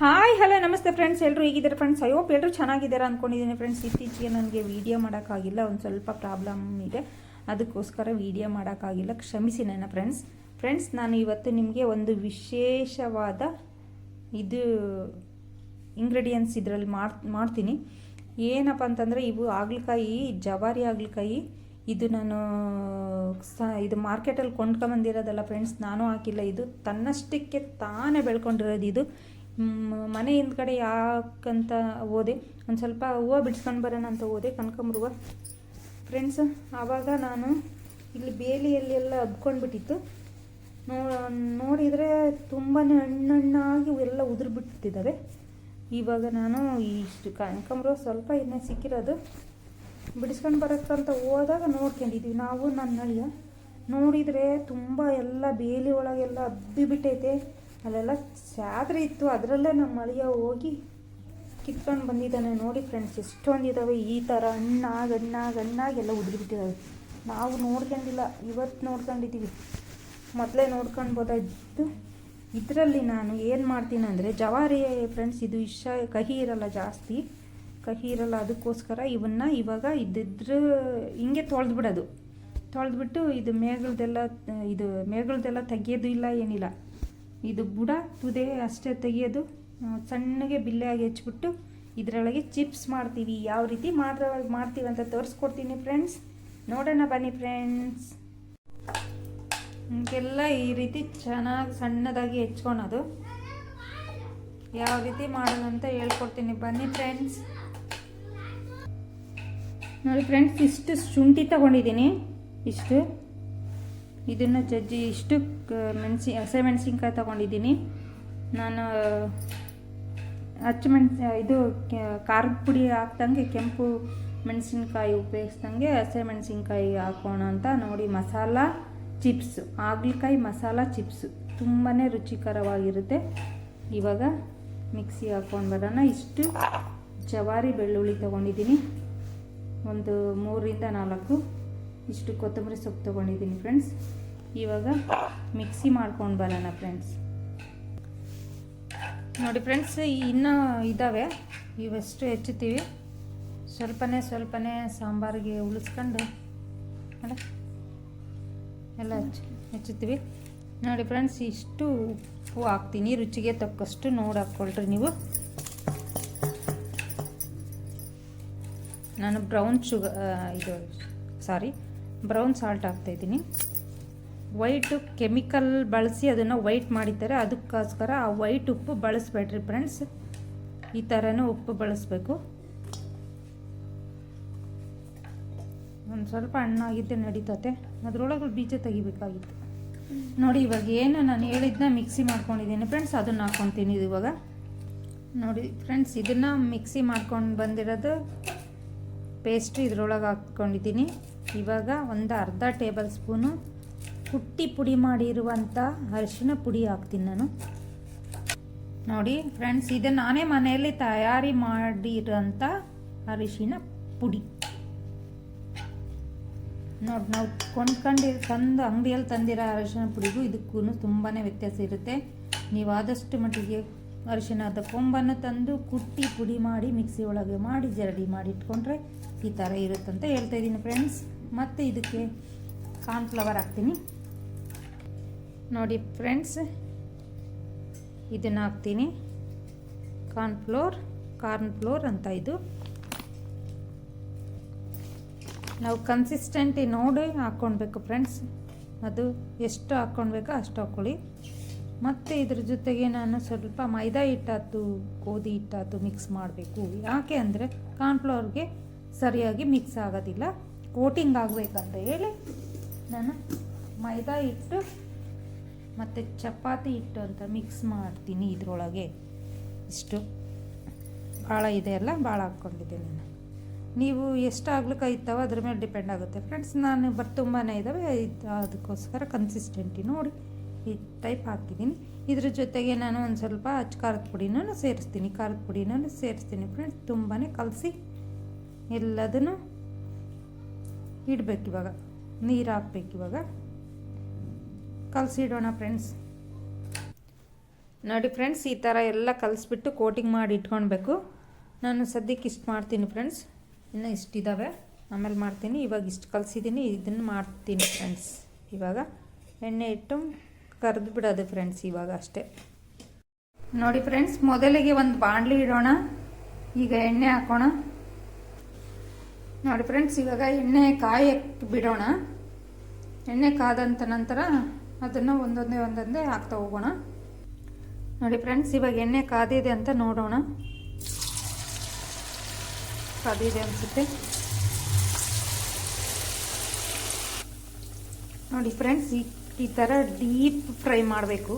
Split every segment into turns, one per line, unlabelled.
Hi hello ನಮಸ್ತೆ friends ಎಲ್ಲರೂ ಹೇಗಿದ್ದಾರೆ ಫ್ರೆಂಡ್ಸ್ ಅಯ್ಯೋ ಎಲ್ಲರೂ ಚೆನ್ನಾಗಿದ್ದಾರೆ ಅಂದ್ಕೊಂಡಿದ್ದೀನಿ ಫ್ರೆಂಡ್ಸ್ ಇತ್ತೀಚೆಗೆ ನನಗೆ ವೀಡಿಯೋ ಮಾಡೋಕ್ಕಾಗಿಲ್ಲ. ಒಂದು ಸ್ವಲ್ಪ ಪ್ರಾಬ್ಲಮ್ ಇದೆ. ಅದಕ್ಕೋಸ್ಕರ ವೀಡಿಯೋ ಮಾಡೋಕ್ಕಾಗಿಲ್ಲ. ಕ್ಷಮಿಸಿ ನನ್ನ ಫ್ರೆಂಡ್ಸ್ ಫ್ರೆಂಡ್ಸ್ ನಾನು ಇವತ್ತು ನಿಮಗೆ ಒಂದು ವಿಶೇಷವಾದ ಇದು ಇಂಗ್ರೀಡಿಯೆಂಟ್ಸ್ ಇದರಲ್ಲಿ ಮಾಡ್, ಮಾಡ್ತೀನಿ. ಏನಪ್ಪ ಅಂತಂದರೆ ಇವು ಹಾಗಲಕಾಯಿ ಜವಾರಿ ಹಾಗಲಕಾಯಿ ಇದು ನಾನು ಸ, ಇದು ಮಾರ್ಕೆಟಲ್ಲಿ ಕೊಂಡ್ಕೊಂಬಂದಿರೋದಲ್ಲ ಫ್ರೆಂಡ್ಸ್ ನಾನು ಹಾಕಿಲ್ಲ. ಇದು ತನ್ನಷ್ಟಕ್ಕೆ ತಾನೇ ಬೆಳ್ಕೊಂಡಿರೋದು ಇದು. ಮನೆ ಹಿಂದ್ಗಡೆ ಯಾಕಂತ ಹೋದೆ, ಒಂದು ಸ್ವಲ್ಪ ಹೂವು ಬಿಡ್ಸ್ಕೊಂಡು ಬರೋಣ ಅಂತ ಹೋದೆ ಕನಕಾಂಬ್ರ ಹೂವು ಫ್ರೆಂಡ್ಸ್ ಆವಾಗ ನಾನು ಇಲ್ಲಿ ಬೇಲಿಯಲ್ಲಿ ಎಲ್ಲ ಹಬ್ಕೊಂಡ್ಬಿಟ್ಟಿತ್ತು. ನೋ, ನೋಡಿದರೆ ತುಂಬಾ ಹಣ್ಣಣ್ಣಾಗಿ ಎಲ್ಲ ಉದುರು ಬಿಟ್ಟಿದ್ದಾವೆ ಇವಾಗ ನಾನು ಇಷ್ಟು ಕನಕಾಂಬ್ರ ಸ್ವಲ್ಪ ಇನ್ನೇ ಸಿಕ್ಕಿರೋದು ಬಿಡಿಸ್ಕೊಂಡು ಬರೋಕ್ಕಂತ ಹೋದಾಗ ನೋಡ್ಕೊಂಡಿದ್ವಿ. ನಾವು ನನ್ನ ಅಳಿಯ ನೋಡಿದರೆ ತುಂಬ ಎಲ್ಲ ಬೇಲಿ ಒಳಗೆಲ್ಲ ಹಬ್ಬಿ ಬಿಟ್ಟೈತೆ ಅಲ್ಲೆಲ್ಲ ಸ್ಯಾದ್ರೆ ಇತ್ತು. ಅದರಲ್ಲೇ ನಮ್ಮ ಅಳಿಯ ಹೋಗಿ ಕಿತ್ಕೊಂಡು ಬಂದಿದ್ದಾನೆ ನೋಡಿ ಫ್ರೆಂಡ್ಸ್ ಎಷ್ಟೊಂದಿದ್ದಾವೆ ಈ ಥರ ಹಣ್ಣಾಗಿ ಹಣ್ಣಾಗಿ ಹಣ್ಣಾಗಿ ಎಲ್ಲ ಉದುರಿಬಿಟ್ಟಿದ್ದಾವೆ ನಾವು ನೋಡ್ಕೊಂಡಿಲ್ಲ. ಇವತ್ತು ನೋಡ್ಕೊಂಡಿದ್ದೀವಿ ಮೊದಲೇ ನೋಡ್ಕೊಳ್ಬೋದಾಗಿತ್ತು ಇದರಲ್ಲಿ ನಾನು. ಏನು ಮಾಡ್ತೀನಿ ಅಂದರೆ, ಜವಾರಿ ಫ್ರೆಂಡ್ಸ್ ಇದು ಇಷ್ಟ ಕಹಿ ಇರಲ್ಲ ಜಾಸ್ತಿ. ಕಹಿ ಇರಲ್ಲ, ಅದಕ್ಕೋಸ್ಕರ ಇವನ್ನ ಇವಾಗ ಇದ್ದಿದ್ರ ಹಿಂಗೆ ತೊಳೆದ್ಬಿಡೋದು. ತೊಳೆದ್ಬಿಟ್ಟು ಇದು ಮೇಗಳದೆಲ್ಲ ಇದು ಮೇಗಳದೆಲ್ಲ ತೆಗಿಯೋದು ಇಲ್ಲ, ಏನಿಲ್ಲ. ಇದು ಬುಡ ತುದೆ ಅಷ್ಟೇ ತೆಗೆಯೋದು ಸಣ್ಣಗೆ ಬಿಲ್ಲೆಯಾಗಿ ಹೆಚ್ಚಿಬಿಟ್ಟು ಇದರೊಳಗೆ ಚಿಪ್ಸ್ ಮಾಡ್ತೀವಿ. ಯಾವ ರೀತಿ ಮಾಡ್ರ ಮಾಡ್ತೀವಿ ಅಂತ ತೋರಿಸ್ಕೊಡ್ತೀನಿ ಫ್ರೆಂಡ್ಸ್. ನೋಡೋಣ ಬನ್ನಿ ಫ್ರೆಂಡ್ಸ್. ಹೀಗೆಲ್ಲ ಈ ರೀತಿ ಚೆನ್ನಾಗಿ ಸಣ್ಣದಾಗಿ ಹೆಚ್ಕೊಳೋದು. ಯಾವ ರೀತಿ ಮಾಡೋಣ ಅಂತ ಹೇಳ್ಕೊಡ್ತೀನಿ. ಬನ್ನಿ ಫ್ರೆಂಡ್ಸ್. ನೋಡಿ ಫ್ರೆಂಡ್ಸ್, ಇಷ್ಟು ಶುಂಠಿ ತಗೊಂಡಿದ್ದೀನಿ. ಇಷ್ಟು. ಇದನ್ನು ಜಜ್ಜಿ ಇಷ್ಟು ಮೆಣಸಿ ಹಸಿಮೆಣಸಿನ್ಕಾಯಿ ತಗೊಂಡಿದ್ದೀನಿ. ನಾನು ಹಚ್ಚಿಮೆಣಸಿ ಇದು ಖಾರದ ಪುಡಿ ಹಾಕ್ದಂಗೆ ಕೆಂಪು ಮೆಣಸಿನ್ಕಾಯಿ ಉಪಯೋಗಿಸ್ದಂಗೆ ಹಸಿಮೆಣಸಿನ್ಕಾಯಿ ಹಾಕೋಣ ಅಂತ ನೋಡಿ. ಮಸಾಲ ಚಿಪ್ಸ್, ಹಾಗಲಕಾಯಿ ಮಸಾಲ ಚಿಪ್ಸ್ ತುಂಬಾ ರುಚಿಕರವಾಗಿರುತ್ತೆ. ಇವಾಗ ಮಿಕ್ಸಿ ಹಾಕ್ಕೊಂಡು ಬರೋಣ. ಇಷ್ಟು ಜವಾರಿ ಬೆಳ್ಳುಳ್ಳಿ ತೊಗೊಂಡಿದ್ದೀನಿ. ಒಂದು ಮೂರರಿಂದ ನಾಲ್ಕು. ಇಷ್ಟು ಕೊತ್ತಂಬರಿ ಸೊಪ್ಪು ತೊಗೊಂಡಿದ್ದೀನಿ ಫ್ರೆಂಡ್ಸ್ ಇವಾಗ ಮಿಕ್ಸಿ ಮಾಡ್ಕೊಂಡು ಬರೋಣ ಫ್ರೆಂಡ್ಸ್ ನೋಡಿ ಫ್ರೆಂಡ್ಸ್ ಇನ್ನೂ ಇದ್ದಾವೆ ಇವೆಷ್ಟು ಹೆಚ್ಚುತ್ತೀವಿ. ಸ್ವಲ್ಪನೇ ಸ್ವಲ್ಪನೇ ಸಾಂಬಾರಿಗೆ ಉಳಿಸ್ಕೊಂಡು, ಅಲ್ಲ? ಎಲ್ಲ ಹೆಚ್ಚು, ಹೆಚ್ಚುತ್ತೀವಿ. ನೋಡಿ ಫ್ರೆಂಡ್ಸ್ ಇಷ್ಟು ಉಪ್ಪು ಹಾಕ್ತೀನಿ. ರುಚಿಗೆ ತಕ್ಕಷ್ಟು ನೋಡಿ ಹಾಕ್ಕೊಳ್ರಿ ನೀವು. ನಾನು ಬ್ರೌನ್ ಶುಗರ್ ಇದು ಸಾರಿ ಬ್ರೌನ್ ಸಾಲ್ಟ್ ಹಾಕ್ತಾಯಿದ್ದೀನಿ ವೈಟು ಕೆಮಿಕಲ್ ಬಳಸಿ ಅದನ್ನು ವೈಟ್ ಮಾಡಿದ್ದಾರೆ ಅದಕ್ಕೋಸ್ಕರ ಆ ವೈಟ್ ಉಪ್ಪು ಬಳಸಬೇಡ್ರಿ ಫ್ರೆಂಡ್ಸ್ ಈ ಥರನೂ ಉಪ್ಪು ಬಳಸಬೇಕು. ಒಂದು ಸ್ವಲ್ಪ ಹಣ್ಣಾಗಿದ್ದೆ ನಡೀತತೆ. ಅದರೊಳಗೆ ಬೀಜ ತೆಗಿಬೇಕಾಗಿತ್ತು. ನೋಡಿ ಇವಾಗ ಏನು ನಾನು ಹೇಳಿದ್ನ ಮಿಕ್ಸಿ ಮಾಡ್ಕೊಂಡಿದ್ದೀನಿ ಫ್ರೆಂಡ್ಸ್ ಅದನ್ನು ಹಾಕ್ಕೊತೀನಿ ಇವಾಗ. ನೋಡಿ ಫ್ರೆಂಡ್ಸ್ ಇದನ್ನು ಮಿಕ್ಸಿ ಮಾಡ್ಕೊಂಡು ಬಂದಿರೋದು ಪೇಸ್ಟ್ ಇದ್ರೊಳಗೆ ಹಾಕ್ಕೊಂಡಿದ್ದೀನಿ ಇವಾಗ ಒಂದು ಅರ್ಧ ಟೇಬಲ್ ಸ್ಪೂನು ಕುಟ್ಟಿ ಪುಡಿ ಮಾಡಿರುವಂಥ ಅರಿಶಿನ ಪುಡಿ ಹಾಕ್ತೀನಿ ನಾನು. ನೋಡಿ ಫ್ರೆಂಡ್ಸ್, ಇದು ನಾನೇ ಮನೆಯಲ್ಲಿ ತಯಾರಿ ಮಾಡಿರೋಂಥ ಅರಿಶಿನ ಪುಡಿ. ನೋಡಿ, ನಾವು ಕೊಂಡ್ಕೊಂಡು, ತಂದು ಅಂಗಡಿಯಲ್ಲಿ ತಂದಿರೋ ಅರಿಶಿನ ಪುಡಿಗೂ ಇದಕ್ಕೂ ತುಂಬಾ ವ್ಯತ್ಯಾಸ ಇರುತ್ತೆ. ನೀವು ಆದಷ್ಟು ಮಟ್ಟಿಗೆ ಅರಿಶಿನದ ಕೊಂಬನ್ನು ತಂದು ಕುಟ್ಟಿ ಪುಡಿ ಮಾಡಿ ಮಿಕ್ಸಿ ಒಳಗೆ ಮಾಡಿ ಜರಡಿ ಮಾಡಿ ಇಟ್ಕೊಂಡ್ರೆ ಈ ಥರ ಇರುತ್ತಂತ ಹೇಳ್ತಾ ಇದ್ದೀನಿ ಫ್ರೆಂಡ್ಸ್. ಮತ್ತು ಇದಕ್ಕೆ ಕಾರ್ನ್ಫ್ಲವರ್ ಹಾಕ್ತೀನಿ. ನೋಡಿ ಫ್ರೆಂಡ್ಸ್ ಇದನ್ನು ಹಾಕ್ತೀನಿ. ಕಾರ್ನ್ಫ್ಲೋರ್ ಕಾರ್ನ್ಫ್ಲೋರ್ ಅಂತ ಇದು. ನಾವು ಕನ್ಸಿಸ್ಟೆಂಟಿ ನೋಡಿ ಹಾಕ್ಕೊಳ್ಬೇಕು ಫ್ರೆಂಡ್ಸ್ ಅದು ಎಷ್ಟು ಹಾಕ್ಕೊಳ್ಬೇಕೋ ಅಷ್ಟು ಹಾಕ್ಕೊಳ್ಳಿ. ಮತ್ತು ಇದ್ರ ಜೊತೆಗೆ ನಾನು ಸ್ವಲ್ಪ ಮೈದಾ ಹಿಟ್ಟಾತು ಗೋಧಿ ಹಿಟ್ಟಾತು ಮಿಕ್ಸ್ ಮಾಡಬೇಕು. ಯಾಕೆ ಅಂದರೆ ಕಾರ್ನ್ಫ್ಲವರ್ಗೆ ಸರಿಯಾಗಿ ಮಿಕ್ಸ್ ಆಗೋದಿಲ್ಲ. ಕೋಟಿಂಗ್ ಆಗಬೇಕಂತ ಹೇಳಿ ನಾನು ಮೈದಾ ಹಿಟ್ಟು ಮತ್ತು ಚಪಾತಿ ಹಿಟ್ಟು ಅಂತ ಮಿಕ್ಸ್ ಮಾಡ್ತೀನಿ ಇದರೊಳಗೆ. ಇಷ್ಟು. ಭಾಳ ಇದೆ ಅಲ್ಲ ಭಾಳ ಹಾಕ್ಕೊಂಡಿದ್ದೀನಿ ನಾನು. ನೀವು ಎಷ್ಟು ಆಗ್ಲಿಕ್ಕೆ ಇತ್ತವೋ ಅದ್ರ ಮೇಲೆ ಡಿಪೆಂಡ್ ಆಗುತ್ತೆ. ಫ್ರೆಂಡ್ಸ್ ನಾನು ಬಟ್ ತುಂಬಾ ಇದ್ದಾವೆ ಇದ್- ಅದಕ್ಕೋಸ್ಕರ ಕನ್ಸಿಸ್ಟೆಂಟಿ ನೋಡಿ ಈ ಟೈಪ್ ಹಾಕಿದ್ದೀನಿ ಇದ್ರ ಜೊತೆಗೆ ನಾನು ಒಂದು ಸ್ವಲ್ಪ ಅಚ್ಚ ಖಾರದ ಪುಡಿನೂ ಸೇರಿಸ್ತೀನಿ. ಖಾರದ ಪುಡಿನೂ ಸೇರಿಸ್ತೀನಿ. ಫ್ರೆಂಡ್ಸ್ ತುಂಬಾ ಕಲಸಿ ಎಲ್ಲದನ್ನು ಇಡಬೇಕು ಇವಾಗ. ನೀರು ಹಾಕ್ಬೇಕು ಇವಾಗ. ಕಲಸಿಡೋಣ ಫ್ರೆಂಡ್ಸ್ ನೋಡಿ ಫ್ರೆಂಡ್ಸ್ ಈ ಥರ ಎಲ್ಲ ಕಲಿಸ್ಬಿಟ್ಟು ಕೋಟಿಂಗ್ ಮಾಡಿ ಇಟ್ಕೊಳ್ಬೇಕು ನಾನು ಸದ್ಯಕ್ಕೆ ಇಷ್ಟು ಮಾಡ್ತೀನಿ ಫ್ರೆಂಡ್ಸ್ ಇನ್ನೂ ಇಷ್ಟಿದ್ದಾವೆ ಆಮೇಲೆ ಮಾಡ್ತೀನಿ. ಇವಾಗ ಇಷ್ಟು ಕಲಿಸಿದ್ದೀನಿ ಇದನ್ನು ಮಾಡ್ತೀನಿ ಫ್ರೆಂಡ್ಸ್ ಇವಾಗ ಎಣ್ಣೆ ಇಟ್ಟು ಕರೆದು ಬಿಡೋದು ಫ್ರೆಂಡ್ಸ್ ಇವಾಗ ಅಷ್ಟೇ. ನೋಡಿ ಫ್ರೆಂಡ್ಸ್ ಮೊದಲಿಗೆ ಒಂದು ಬಾಣಲಿ ಇಡೋಣ. ಈಗ ಎಣ್ಣೆ ಹಾಕೋಣ. ನೋಡಿ ಫ್ರೆಂಡ್ಸ್ ಇವಾಗ ಎಣ್ಣೆ ಕಾಯಕ್ಕೆ ಬಿಡೋಣ. ಎಣ್ಣೆ ಕಾದಂತ ನಂತರ ಅದನ್ನು ಒಂದೊಂದೇ ಒಂದೊಂದೇ ಹಾಕ್ತಾ ಹೋಗೋಣ. ನೋಡಿ ಫ್ರೆಂಡ್ಸ್ ಇವಾಗ ಎಣ್ಣೆ ಕಾದಿದೆ ಅಂತ ನೋಡೋಣ. ಕಾದಿದೆ ಅನಿಸುತ್ತೆ. ನೋಡಿ ಫ್ರೆಂಡ್ಸ್ ಈ ಈ ಥರ ಡೀಪ್ ಫ್ರೈ ಮಾಡಬೇಕು.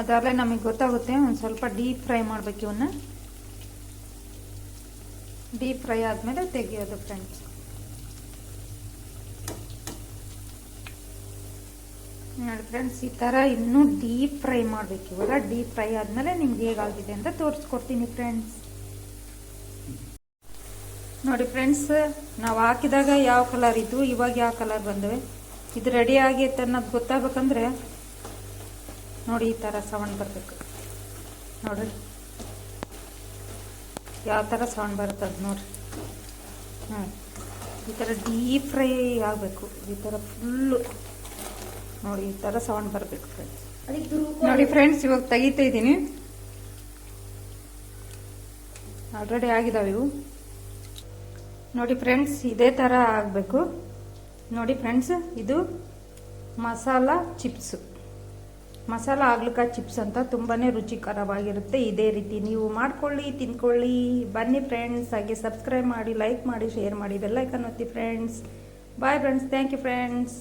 ಅದಾಗಲೇ ನಮಗೆ ಗೊತ್ತಾಗುತ್ತೆ, ಒಂದು ಸ್ವಲ್ಪ ಡೀಪ್ ಫ್ರೈ ಮಾಡಬೇಕು ಇವನ್ನ. ಡೀಪ್ ಫ್ರೈ ಆದಮೇಲೆ ತೆಗಿಯೋದು ಫ್ರೆಂಡ್ಸ್ ನೋಡಿ ಫ್ರೆಂಡ್ಸ್ ಈ ಥರ ಇನ್ನೂ ಡೀಪ್ ಫ್ರೈ ಮಾಡಬೇಕು. ಇವಾಗ ಡೀಪ್ ಫ್ರೈ ಆದಮೇಲೆ ನಿಮ್ಗೆ ಹೇಗಾಗಿದೆ ಅಂತ ತೋರಿಸ್ಕೊಡ್ತೀನಿ ಫ್ರೆಂಡ್ಸ್ ನೋಡಿ ಫ್ರೆಂಡ್ಸ್ ನಾವು ಹಾಕಿದಾಗ ಯಾವ ಕಲರ್ ಇತ್ತು? ಇವಾಗ ಯಾವ ಕಲರ್ ಬಂದವೆ ಇದು ರೆಡಿ ಆಗೈತೆ ಅನ್ನೋದು ಗೊತ್ತಾಗಬೇಕಂದ್ರೆ ನೋಡಿ ಈ ಥರ ಸೌಂಡ್ ಬರಬೇಕು. ನೋಡ್ರಿ. ಯಾವ ಥರ ಸೌಂಡ್ ಬರುತ್ತೆ ಅದು ನೋಡ್ರಿ. ಹ್ಞೂ ಈ ಥರ ಡೀಪ್ ಫ್ರೈ ಆಗಬೇಕು. ಈ ಥರ ಫುಲ್ಲು ನೋಡಿ ಈ ಥರ ಸೌಂಡ್ ಬರಬೇಕು ಫ್ರೆಂಡ್ಸ್ ನೋಡಿ ಫ್ರೆಂಡ್ಸ್ ಇವಾಗ ತೆಗಿತಾ ಇದ್ದೀನಿ. ಆಲ್ರೆಡಿ ಆಗಿದಾವೆ ಇವು. ನೋಡಿ ಫ್ರೆಂಡ್ಸ್ ಇದೇ ಥರ ಆಗಬೇಕು. ನೋಡಿ ಫ್ರೆಂಡ್ಸ್ ಇದು ಮಸಾಲ ಚಿಪ್ಸ್ ಮಸಾಲ ಆಗ್ಲಕಾಯಿ ಚಿಪ್ಸ್ ಅಂತ ತುಂಬಾ ರುಚಿಕರವಾಗಿರುತ್ತೆ. ಇದೇ ರೀತಿ ನೀವು ಮಾಡ್ಕೊಳ್ಳಿ, ತಿನ್ಕೊಳ್ಳಿ. ಬನ್ನಿ ಫ್ರೆಂಡ್ಸ್, ಹಾಗೆ ಸಬ್ಸ್ಕ್ರೈಬ್ ಮಾಡಿ, ಲೈಕ್ ಮಾಡಿ, ಶೇರ್ ಮಾಡಿ ಬೆಲ್ಲೈಕನ್ ಒತ್ತಿ friends. Bye friends, thank you friends.